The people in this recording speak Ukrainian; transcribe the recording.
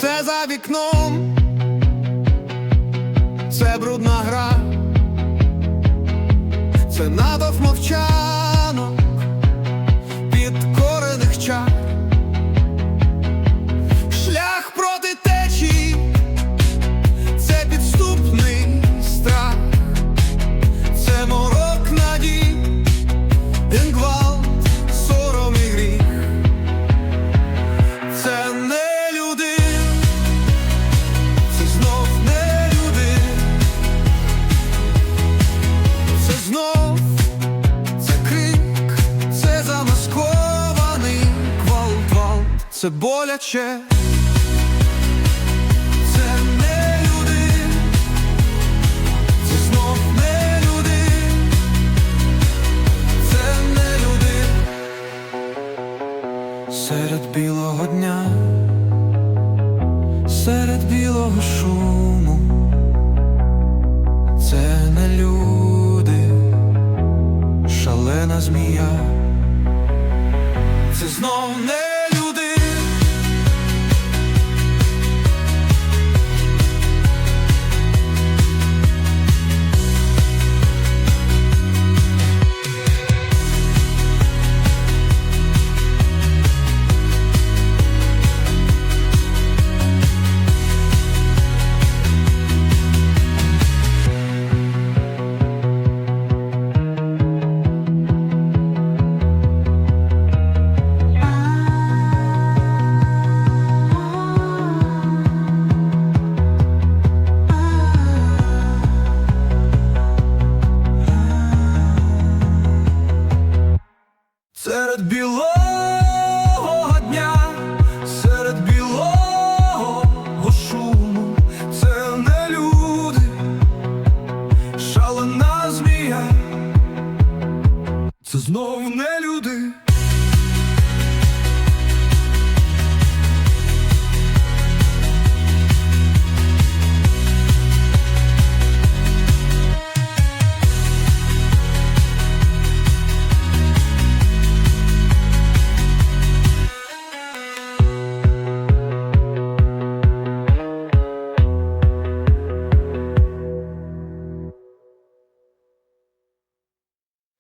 Це за вікном, це брудна гра, це надов мовчанок, не люди. Серед білого дня, серед білого шуму, це не люди, шалена змія, це знов не Серед білого дня, серед білого шуму це не люди, шалена змія, це знов не.